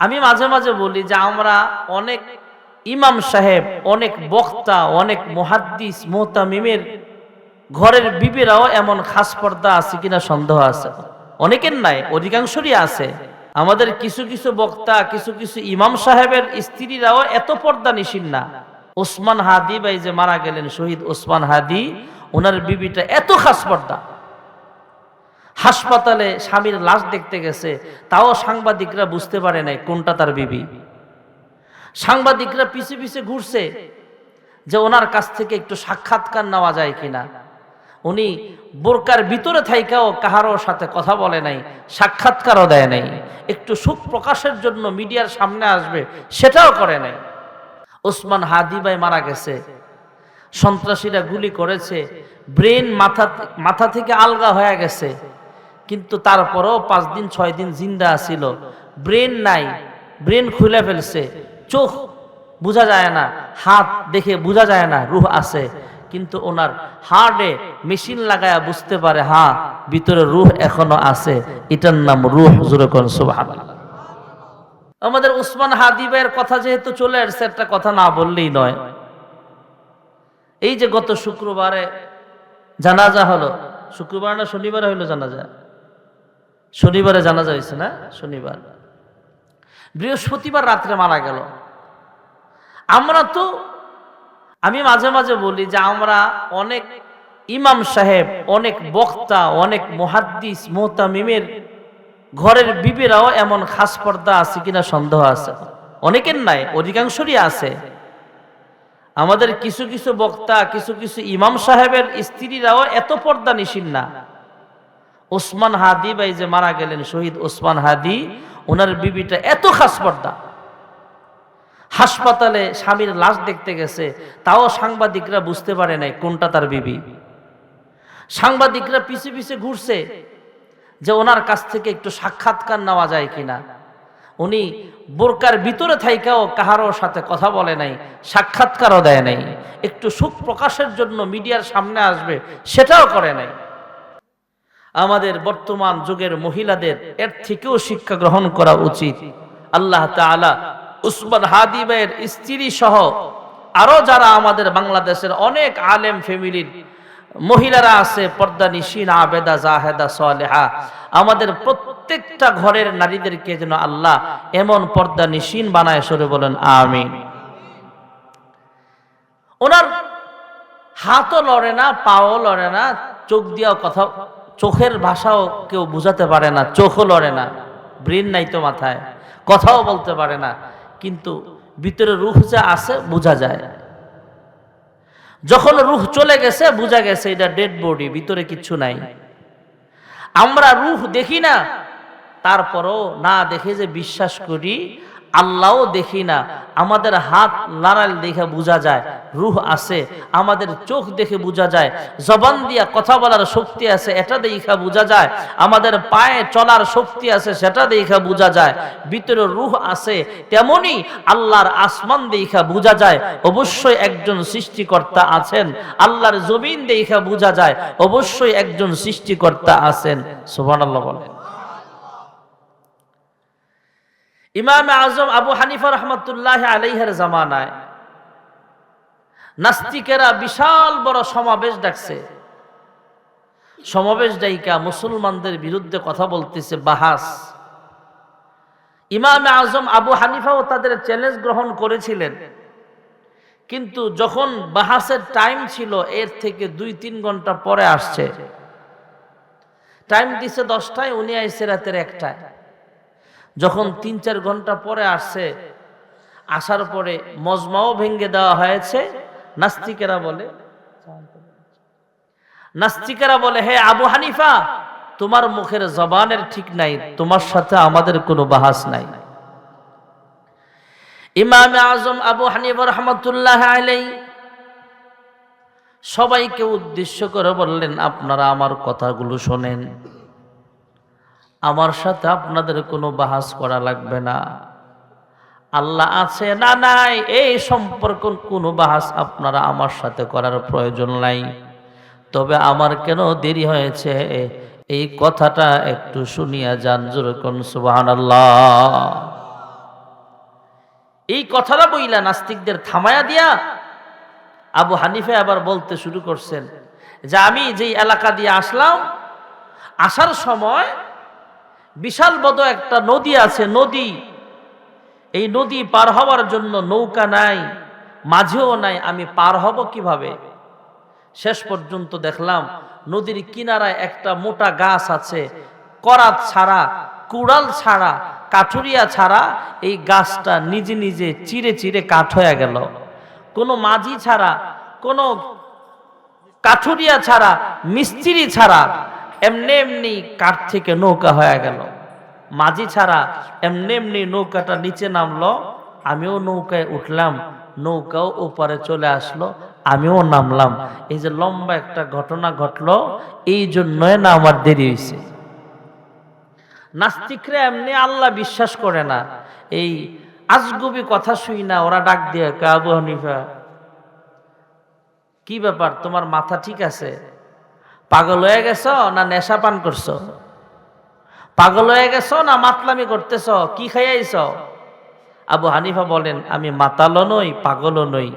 আমি মাঝে মাঝে বলি যে আমরা অনেক ইমাম সাহেব, অনেক বক্তা, অনেক মহাদ্দিস মোহতামিমের ঘরের বিবিরাও এমন খাস পর্দা আছে কিনা সন্দেহ আছে। অনেকের নাই, অধিকাংশরই আছে। আমাদের কিছু কিছু বক্তা, কিছু কিছু ইমাম সাহেবের স্ত্রীরাও এত পর্দা নিশিন না। ওসমান হাদি ভাই যে মারা গেলেন, শহীদ ওসমান হাদি, ওনার বিবিটা এত খাস পর্দা। হাসপাতালে স্বামীর লাশ দেখতে গেছে, তাও সাংবাদিকরা বুঝতে পারে নাই কোনটা তার বিবি। সাংবাদিকরা পিছে পিছে ঘুরছে যে ওনার কাছ থেকে একটু সাক্ষাৎকার নেওয়া যায় কিনা। উনি বোরকার ভিতরে থাইকাও কাহারও সাথে কথা বলে নাই, সাক্ষাৎকারও দেয় নাই, একটু সুখ প্রকাশের জন্য মিডিয়ার সামনে আসবে সেটাও করে নাই। ওসমান হাদি ভাই মারা গেছে, সন্ত্রাসীরা গুলি করেছে, ব্রেন মাথা মাথা থেকে আলগা হয়ে গেছে কিন্তু তারপরেও পাঁচ দিন, ছয় দিন জিন্দা ছিল। ব্রেন নাই, ব্রেন খুলে ফেলছে। চোখ বোঝা যায় না, হাত দেখে বোঝা যায় না, রুহ আছে। কিন্তু ওনার হার্টে মেশিন লাগায়া বুঝতে পারে, হা, ভিতরে রুহ এখনও আছে। এটার নাম রুহ আমাদের উসমান হাদিবের কথা যেহেতু চলে আসছে, একটা কথা না বললেই নয়। এই যে গত শুক্রবারে জানাজা হলো, শুক্রবার না শনিবারে হইল জানাজা? শনিবারে জানাজা হয়েছে না? শনিবার। বৃহস্পতিবার রাত্রে মারা গেল। আমরা তো, আমি মাঝে মাঝে বলি যে আমরা অনেক ইমাম সাহেব, অনেক বক্তা, অনেক মহাদ্দিস, মোহতামিমের ঘরের বিবিরাও এমন খাস পর্দা আছে কিনা সন্দেহ আছে। অনেকের নাই, অধিকাংশরই আছে। আমাদের কিছু কিছু বক্তা, কিছু কিছু ইমাম সাহেবের স্ত্রীরাও এত পর্দা নিশিন না। ওসমান হাদি ভাই যে মারা গেলেন, শহীদ ওসমান হাদি, ওনার বিবিটা এত খাস পর্দা। হাসপাতালে স্বামীর লাশ দেখতে গেছে, তাও সাংবাদিকরা বুঝতে পারে নাই কোনটা তার বিবি। সাংবাদিকরা পিছে পিছে ঘুরছে যে ওনার কাছ থেকে একটু সাক্ষাৎকার নেওয়া যায় কিনা। উনি বোরকার ভিতরে থাইকাও কাহারও সাথে কথা বলে নাই, সাক্ষাৎকারও দেয় নাই। একটু সুখ প্রকাশের জন্য মিডিয়ার সামনে আসবে, সেটাও করে নাই। আমাদের বর্তমান যুগের মহিলাদের এর থেকেও শিক্ষা গ্রহণ করা উচিত। আল্লাহ তাআলা উসমান হাদি ভাইয়ের স্ত্রী সহ আরও যারা আমাদের বাংলাদেশের অনেক আলেম ফ্যামিলির মহিলারা আছে, পর্দা নিশিন, আবেদা, জাহেদা, সালেহা, আমাদের প্রত্যেকটা ঘরের নারীদেরকে যেন আল্লাহ এমন পর্দা নিশিন বানায় সরে বলেন, আমিন। ওনার হাতও লড়ে না, পাও লড়ে না, চোখ দিয়েও কথা চোখের ভাষাও কেউ বুঝাতে পারে না, চোখও লড়ে না, ব্রেন নাই তো মাথায়, কথাও বলতে পারে না, কিন্তু ভিতরে রুহ যা আছে বোঝা যায়। যখন রুহ চলে গেছে, বোঝা গেছে এটা ডেড বডি ভিতরে কিচ্ছু নাই। আমরা রুহ দেখি না, তারপরও না দেখে যে বিশ্বাস করি আল্লাহও দেখি না, আমাদের হাত নাড়াল দেখে বোঝা যায়, রুহ আছে, আমাদের চোখ দেখে বোঝা যায়, জবান দিয়া কথা বলার শক্তি আছে, এটা দেখা বোঝা যায়, আমাদের পায়ে চলার শক্তি আছে, সেটা দেখা বোঝা যায়, ভিতরে রুহ আছে, তেমনি আল্লাহর আসমান দেখা বোঝা যায়, অবশ্যই একজন সৃষ্টিকর্তা আছেন, আল্লাহর জমিন দেখা বোঝা যায়, অবশ্যই একজন সৃষ্টিকর্তা আছেন, সুবহানাল্লাহ বলেন। ইমাম আজম আবু হানিফা রহমতুল্লাহ আলাইহের জামানায় নাস্তিকেরা বিশাল বড় সমাবেশ ডাকছে। সমাবেশ ডাইকা মুসলমানদের বিরুদ্ধে কথা বলতেছে বাহাস। ইমাম আজম আবু হানিফাও তাদের চ্যালেঞ্জ গ্রহণ করেছিলেন। কিন্তু যখন বাহাসের টাইম ছিল, এর থেকে দুই তিন ঘণ্টা পরে আসছে। টাইম দিছে দশটায়, উনি আইসে রাতের একটায়। যখন তিন চার ঘণ্টা পরে আসছে আসার পরে মজমাও ভেঙ্গে দেওয়া হয়েছে। নাস্তিকেরা বলে নাস্তিকেরা বলে, হে আবু হানিফা, তোমার মুখের জবানের ঠিক নাই, তোমার সাথে আমাদের কোনো বাহাস নাই। ইমাম আজম আবু হানিফা রহমতুল্লাহ আলাই সবাইকে উদ্দেশ্য করে বললেন, আপনারা আমার কথাগুলো শোনেন। আমার সাথে আপনাদের কোনো বাহাস করা লাগবে না। আল্লাহ আছে না নাই, এই সম্পর্ক কোনো বাহাস আপনারা আমার সাথে করার প্রয়োজন নাই। তবে আমার কেন দেরি হয়েছে? এই কথাটা একটু শুনিয়া যান যেরকম সুবাহান এই কথাটা বইলা নাস্তিকদের থামায়া দিয়া আবু হানিফে আবার বলতে শুরু করছেন যে, আমি যেই এলাকা দিয়ে আসলাম, আসার সময় বিশাল বড় একটা নদী আছে, নদী। এই নদী পার হওয়ার জন্য নৌকা নাই, মাঝেও নাই, আমি পার হব কীভাবে? শেষ পর্যন্ত দেখলাম নদীর কিনারায় একটা মোটা গাছ আছে, করাত ছাড়া, কুড়াল ছাড়া, কাঠুরিয়া ছাড়া এই গাছটা নিজে নিজে চিরে চিরে কাঠ হয়ে গেল। কোনো মাঝি ছাড়া, কোনো কাঠুরিয়া ছাড়া, মিস্ত্রি ছাড়া এমনি এমনি কাঠ থেকে নৌকা হয়ে গেল। মাঝি ছাড়া এমনি এমনি নৌকাটা নিচে নামলো আমিও নৌকায় উঠলাম নৌকাও ওপারে চলে আসলো আমিও নামলাম। এই যে লম্বা একটা ঘটনা ঘটলো এই জন্যই না আমার দেরি হয়েছে নাস্তিকরা এমনি আল্লাহ বিশ্বাস করে না। এই আজগুবি কথা শুই না ওরা ডাক দিয়ে কয়, আবু হানিফা? কি ব্যাপার? তোমার মাথা ঠিক আছে? পাগল হয়ে গেছ না নেশা পান করছ? পাগল হয়ে গেছ না মাতলামি করতেছ? কি খাইয়াইছ? আবু হানিফা বলেন, আমি মাতালও নই, পাগলও নই।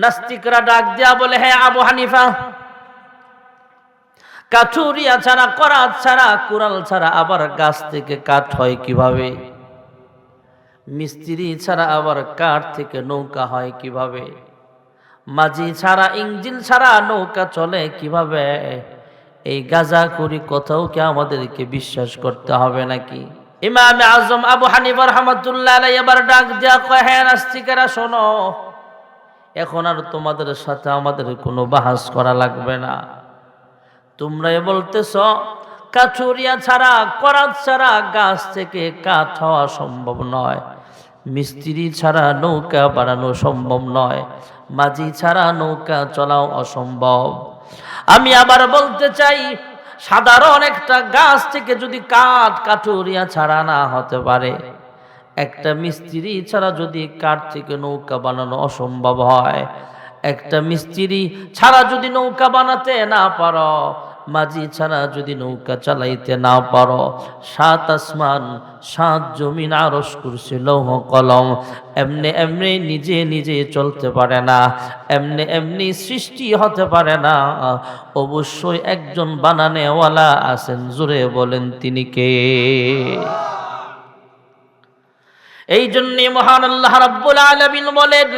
নাস্তিকরা ডাক দিয়া বলে হ্যাঁ আবু হানিফা, কাঠুরিয়া ছাড়া, করাত ছাড়া, কুড়াল ছাড়া আবার গাছ থেকে কাঠ হয় কীভাবে? মিস্ত্রি ছাড়া আবার কাঠ থেকে নৌকা হয় কীভাবে? মাঝি ছাড়া ইঞ্জিন ছাড়া নৌকা চলে কীভাবে? এই গাজা করি কোথাও কি আমাদেরকে বিশ্বাস করতে হবে নাকি? ইমাম আজম আবু হানিফা রহমতুল্লাহ এবার ডাক দেয়া কয় হ্যাঁ নাস্তিকেরা, শোনো। এখন আর তোমাদের সাথে আমাদের কোনো বাহাস করা লাগবে না। তোমরা বলতেছ, কাঠুরিয়া ছাড়া, করাত ছাড়া গাছ থেকে কাঠ হওয়া সম্ভব নয়। মিস্ত্রি ছাড়া নৌকা বাড়ানো সম্ভব নয়। মাঝি ছাড়া নৌকা চলাও অসম্ভব। আমি আবার বলতে চাই, সাধারণ একটা গাছ থেকে যদি কাঠ কাঠুরিয়া ছাড়া না হতে পারে, একটা মিস্ত্রি ছাড়া যদি কাঠ থেকে নৌকা বানানো অসম্ভব হয়, একটা মিস্ত্রি ছাড়া যদি নৌকা বানাতে না পারো মাঝি ছাড়া যদি নৌকা চালাইতে না পারো, সাত আসমান, সাত জমিন আরস করছে লৌহ কলম, এমনি এমনি নিজে নিজে চলতে পারে না, এমনি এমনি সৃষ্টি হতে পারে না। অবশ্যই একজন বানানেওয়ালা আছেন জুড়ে বলেন তিনি কে? এই জন্যে মহান আল্লাহ রাব্বুল আলামিন বলেন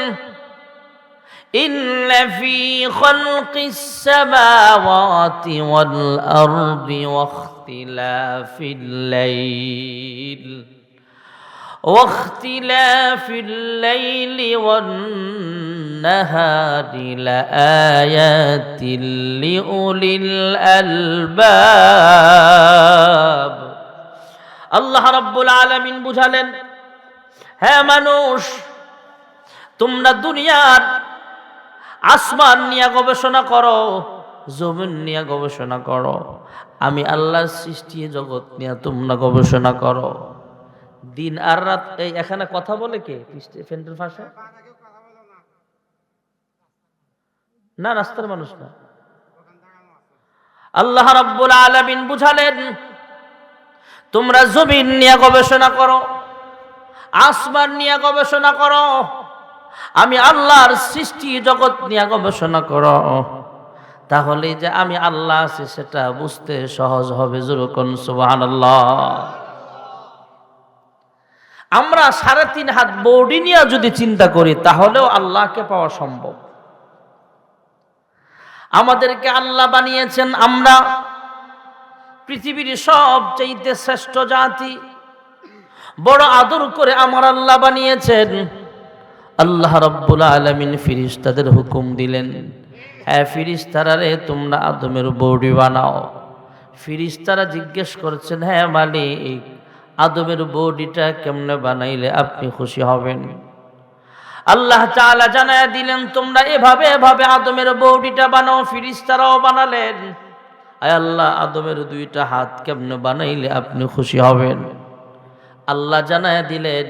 إن في خلق السماوات والأرض واختلاف الليل واختلاف الليل والنهار لآيات لأولي الألباب আল্লাহ রাব্বুল আলামিন বুঝালেন হ্যাঁ মানুষ তোমরা দুনিয়ার আসমান নিয়ে গবেষণা করো, জমিন নিয়ে গবেষণা করো। আমি আল্লাহর সৃষ্টি জগৎ নিয়ে তোমরা গবেষণা করো। দিন আর রাত, এই এখানে কথা বলে কে? ফ্রেন্ডের ভাষা? না, রাস্তার মানুষ না। আল্লাহ রাব্বুল আলামিন বুঝালেন, তোমরা জমিন নিয়ে গবেষণা করো, আসমান নিয়ে গবেষণা করো। আমি আল্লাহর সৃষ্টি জগৎ নিয়ে গবেষণা করো। তাহলে যে আমি আল্লাহ আছি সেটা বুঝতে সহজ হবে যেরকম সুবাহান আমরা সাড়ে তিন হাত বৌডি নিয়ে যদি চিন্তা করি, তাহলেও আল্লাহকে পাওয়া সম্ভব। আমাদেরকে আল্লাহ বানিয়েছেন আমরা। পৃথিবীর সবচাইতে শ্রেষ্ঠ জাতি। বড় আদর করে আমার আল্লাহ বানিয়েছেন। আল্লাহ রব্বুল আলমিন ফিরিস্তাদের হুকুম দিলেন হ্যাঁ ফিরিস্তারা রে, তোমরা আদমের বৌডি বানাও। ফিরিস্তারা জিজ্ঞেস করছেন হ্যাঁ মালিক, আদমের বৌডিটা কেমনে বানাইলে আপনি খুশি হবেন? আল্লাহ চালা জানায় দিলেন, তোমরা এভাবে এভাবে আদমের বৌডিটা বানাও, ফিরিস্তারাও বানালেন। আয় আল্লাহ, আদমের দুইটা হাত কেমনে বানাইলে আপনি খুশি হবেন? আল্লাহ জানায় দিলেন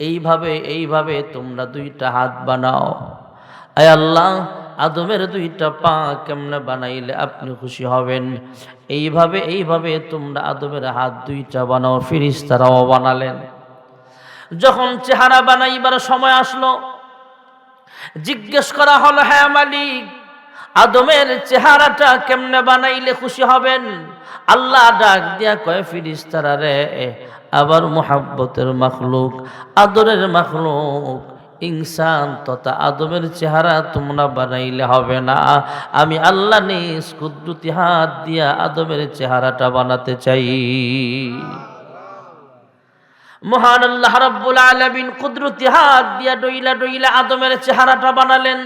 এইভাবে এইভাবে তোমরা দুইটা হাত বানাও। আয় আল্লাহ, আদমের দুইটা পা কেমনে বানাইলে আপনি খুশি হবেন? এইভাবে এইভাবে তোমরা আদমের হাত দুইটা বানাও, ফিরিস্তারাও বানালেন। যখন চেহারা বানাইবার সময় আসলো, জিজ্ঞেস করা হলো হ্যাঁ মালিক, আদমের চেহারাটা কেমনে বানাইলে খুশি হবেন? আল্লাহ ডাক দিয়া কয়, ফিরিস্তারা রে আবার মোহাব্বতের মাখলুক, আদরের মাখলুক। ইনসান তথা আদমের চেহারা তোমরা বানাইলে হবে না। আমি আল্লাহ নিজ কুদ্রুতি হাত দিয়া আদমের চেহারাটা বানাতে চাই। মহান আল্লাহ রাব্বুল আলামিন কুদরতি হাত দিয়া ডইলা ডইলা আদমের চেহারাটা বানালেন।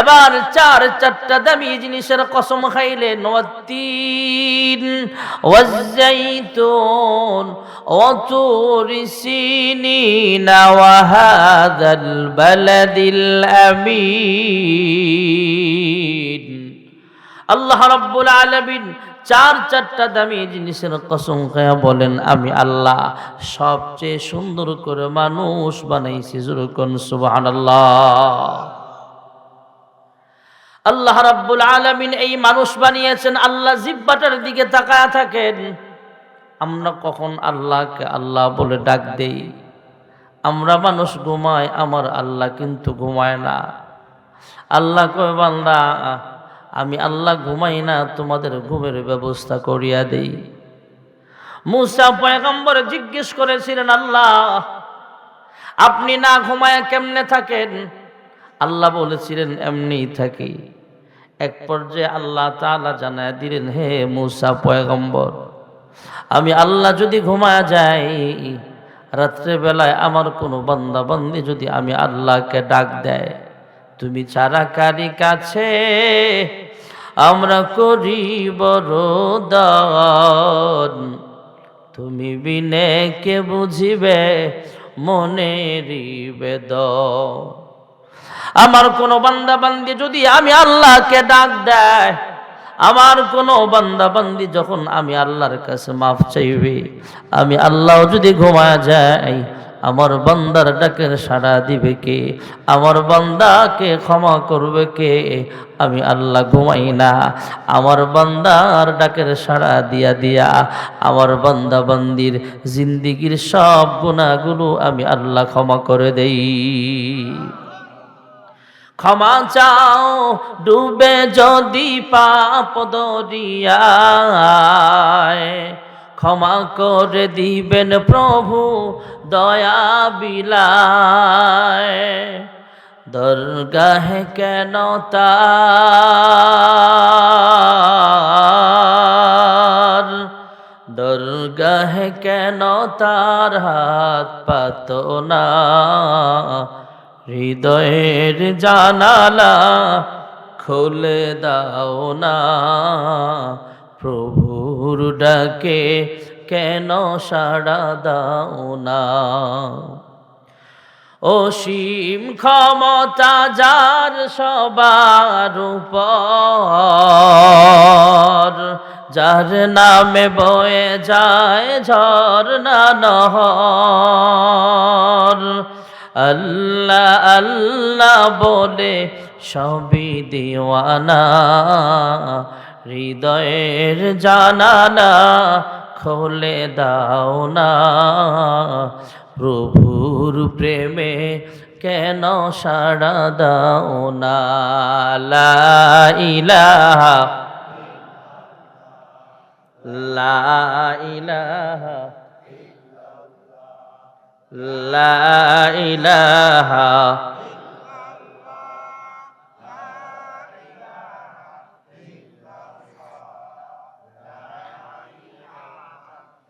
এবার চার চারটা দামি জিনিসের কসম আমিন। আল্লাহ রাব্বুল আলামিন চার চারটা দামি জিনিসের কসম খায়া বলেন, আমি আল্লাহ সবচেয়ে সুন্দর করে মানুষ বানাইছি। যেরকম সুবহানাল্লাহ। আল্লাহ রাব্বুল আলামিন এই মানুষ বানিয়েছেন, আল্লাহ জিব্বাটার দিকে তাকায়া থাকেন। আমরা কখন আল্লাহকে আল্লাহ বলে ডাক দেই? আমরা মানুষ ঘুমাই, আমার আল্লাহ কিন্তু ঘুমায় না। আল্লাহ কয়, বান্দা, আমি আল্লাহ ঘুমাই না, তোমাদের ঘুমের ব্যবস্থা করিয়া দেই। মুসা পয়গম্বর জিজ্ঞেস করেছিলেন, আল্লাহ, আপনি না ঘুমায় কেমনে থাকেন? আল্লাহ বলেছিলেন এমনি থাকি। এক পর্যায়ে আল্লাহ তালা জানায় দিলেন, হে মুসা পয়গম্বর, আমি আল্লাহ যদি ঘুমায় যাই, রাত্রে বেলায় আমার কোনো বান্দা বান্দি যদি আমি আল্লাহকে ডাক দেয়, তুমি ছাড়া কারি কাছে আমরা করি বরদান। তুমি বিনে কে বুঝিবে মনেরই বেদ আমার কোনো বান্দা বান্দি যদি আমি আল্লাহকে ডাক দেয়, আমার কোনো বান্দা বান্দি যখন আমি আল্লাহর কাছে মাফ চাইবে, আমি আল্লাহ যদি ঘুমা যাই আমার বান্দার ডাকের সাড়া দিবে কে? আমার বান্দাকে ক্ষমা করবে কে? আমি আল্লাহ ঘুমাই না। আমার বান্দার ডাকের সাড়া দিয়া দিয়া আমার বান্দা বান্দির জিন্দিগির সব গুণাগুলো আমি আল্লাহ ক্ষমা করে দেই। ক্ষমা চাও, ডুবে যদি পাপ দরিয়ায়। ক্ষমা করে দিবেন প্রভু দয়া বিলায়। দরগাহে কেন তার? দরগাহে কেন তার হাত পাত না? হৃদয়ের জানালা খুলে দাও না। প্রভুর ডাকে কেন সাড়া দাও না? অসীম ক্ষমতা যার সবার উপর, যার নামে বয়ে যায় ঝর্ণা নহর। আল্লাহ আল্লাহ বলে, সবই দিওয়ানা। হৃদয়ের জানানা খোলে দাও না। প্রভুর প্রেমে কেন সাড়া দাও না? লা ইলাহা লা ইলাহা। লা ইলাহা